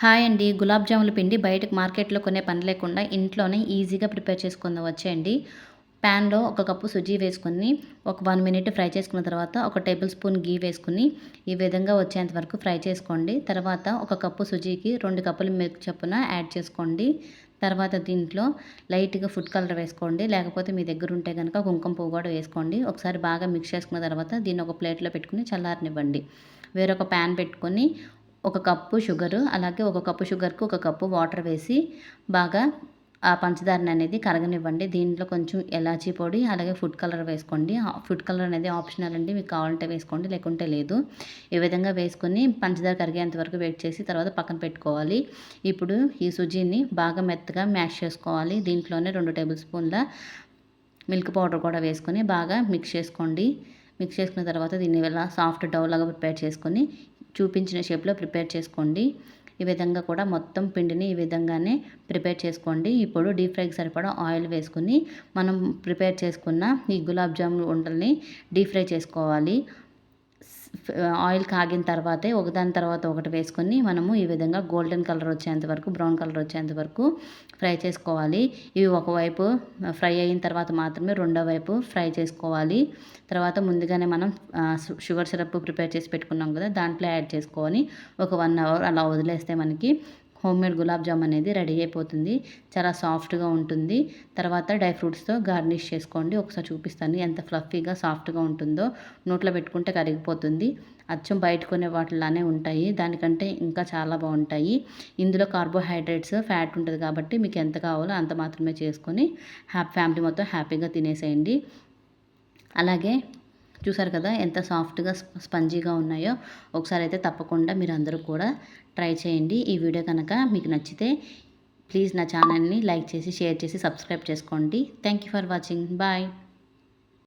Hi అండి. గులాబ్ జాముల పిండి బయటకు మార్కెట్లో కొనే పని లేకుండా ఇంట్లోనే ఈజీగా ప్రిపేర్ చేసుకుందాం వచ్చేయండి. ప్యాన్లో ఒక కప్పు సుజీ వేసుకుని ఒక వన్ మినిట్ ఫ్రై చేసుకున్న తర్వాత ఒక టేబుల్ స్పూన్ గీ వేసుకుని ఈ విధంగా వచ్చేంత వరకు ఫ్రై చేసుకోండి. తర్వాత ఒక కప్పు సుజీకి రెండు కప్పులు మిల్క్ చొప్పున యాడ్ చేసుకోండి. తర్వాత దీంట్లో లైట్గా ఫుడ్ కలర్ వేసుకోండి. లేకపోతే మీ దగ్గర ఉంటే కనుక కుంకుమ పువ్వు కూడా వేసుకోండి. ఒకసారి బాగా మిక్స్ చేసుకున్న తర్వాత దీన్ని ఒక ప్లేట్లో పెట్టుకుని చల్లారనివ్వండి. వేరొక ప్యాన్ పెట్టుకొని ఒక కప్పు షుగరు అలాగే ఒక కప్పు షుగర్కి ఒక కప్పు వాటర్ వేసి బాగా ఆ పంచదారని అనేది కరగనివ్వండి. దీంట్లో కొంచెం ఎలాచీ పొడి అలాగే ఫుడ్ కలర్ వేసుకోండి. ఫుడ్ కలర్ అనేది ఆప్షనల్ అండి. మీకు కావాలంటే వేసుకోండి లేకుంటే లేదు. ఈ విధంగా వేసుకొని పంచదార కరిగేంత వరకు వెయిట్ చేసి తర్వాత పక్కన పెట్టుకోవాలి. ఇప్పుడు ఈ సుజీని బాగా మెత్తగా మ్యాష్ చేసుకోవాలి. దీంట్లోనే రెండు టేబుల్ స్పూన్ల మిల్క్ పౌడర్ కూడా వేసుకొని బాగా మిక్స్ చేసుకోండి. మిక్స్ చేసుకున్న తర్వాత దీన్ని ఇలా సాఫ్ట్ డౌ లాగా ప్రిపేర్ చేసుకొని చూపించిన షేప్లో ప్రిపేర్ చేసుకోండి. ఈ విధంగా కూడా మొత్తం పిండిని ఈ విధంగానే ప్రిపేర్ చేసుకోండి. ఇప్పుడు డీప్ ఫ్రైకి సరిపడా ఆయిల్ వేసుకుని మనం ప్రిపేర్ చేసుకున్న ఈ గులాబ్ జామున్ ఉండల్ని డీప్ ఫ్రై చేసుకోవాలి. ఆయిల్ కాగిన తర్వాతే ఒకదాని తర్వాత ఒకటి వేసుకొని మనము ఈ విధంగా గోల్డెన్ కలర్ వచ్చేంత వరకు బ్రౌన్ కలర్ వచ్చేంత వరకు ఫ్రై చేసుకోవాలి. ఇవి ఒకవైపు ఫ్రై అయిన తర్వాత మాత్రమే రెండో వైపు ఫ్రై చేసుకోవాలి. తర్వాత ముందుగానే మనం షుగర్ సిరప్ ప్రిపేర్ చేసి పెట్టుకున్నాం కదా దాంట్లో యాడ్ చేసుకొని ఒక వన్ అవర్ అలా వదిలేస్తే మనకి హోమ్ మేడ్ గులాబ్ జామ్ అనేది రెడీ అయిపోతుంది. చాలా సాఫ్ట్గా ఉంటుంది. తర్వాత డ్రై ఫ్రూట్స్తో గార్నిష్ చేసుకోండి. ఒకసారి చూపిస్తాను. ఎంత ఫ్లఫీగా సాఫ్ట్గా ఉంటుందో నోట్లో పెట్టుకుంటే కరిగిపోతుంది. అచ్చం బయట కొనే వాటిలానే ఉంటాయి. దానికంటే ఇంకా చాలా బాగుంటాయి. ఇందులో కార్బోహైడ్రేట్స్ ఫ్యాట్ ఉంటుంది కాబట్టి మీకు ఎంత కావాలో అంత మాత్రమే చేసుకొని హ్యాపీ ఫ్యామిలీ మొత్తం హ్యాపీగా తినేసేయండి. అలాగే చూసారు కదా ఎంత సాఫ్ట్గా స్పంజీగా ఉన్నాయో? ఒకసారి అయితే తప్పకుండా మీరు అందరూ కూడా ట్రై చేయండి. ఈ వీడియో కనుక మీకు నచ్చితే ప్లీజ్ నా ఛానల్ని లైక్ చేసి షేర్ చేసి సబ్స్క్రైబ్ చేసుకోండి. Thank you for watching. Bye.